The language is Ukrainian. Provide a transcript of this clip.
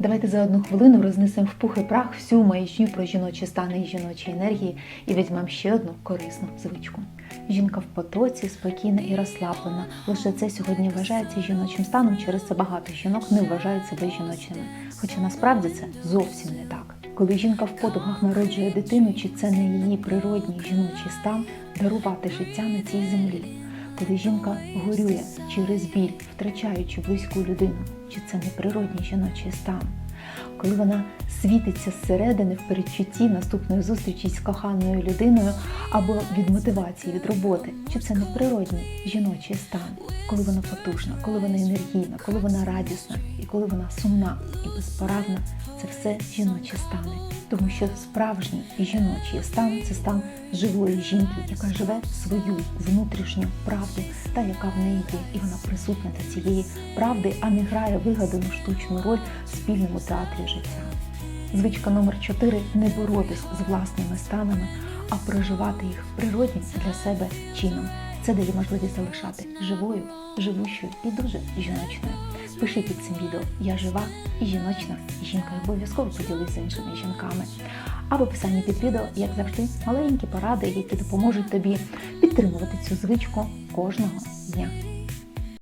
Давайте за одну хвилину рознесемо в пух і прах всю маячню про жіночі стани і жіночі енергії і візьмемо ще одну корисну звичку. Жінка в потоці, спокійна і розслаблена. Лише це сьогодні вважається жіночим станом. Через це багато жінок не вважають себе жіночими. Хоча насправді це зовсім не так. Коли жінка в подугах народжує дитину, чи це не її природній жіночий стан дарувати життя на цій землі? Коли жінка горює через біль, втрачаючи близьку людину, чи це не природній жіночий стан? Коли вона світиться зсередини в передчутті наступної зустрічі з коханою людиною або від мотивації від роботи, чи це не природній жіночий стан, коли вона потужна, коли вона енергійна, коли вона радісна і коли вона сумна і безпорадна, це все жіночі стани. Тому що справжній жіночий стан це стан живої жінки, яка живе свою внутрішню правду, та яка в неї є, і вона присутня до цієї правди, а не грає вигадану штучну роль в спільному театрі життя. Звичка номер 4 не боротись з власними станами, а проживати їх природнім для себе чином. Це дає можливість залишати живою, живущою і дуже жіночною. Пиши під цим відео Я жива і жіночна жінка. Обов'язково поділися з іншими жінками. А в описанні під відео, як завжди, маленькі поради, які допоможуть тобі підтримувати цю звичку кожного дня.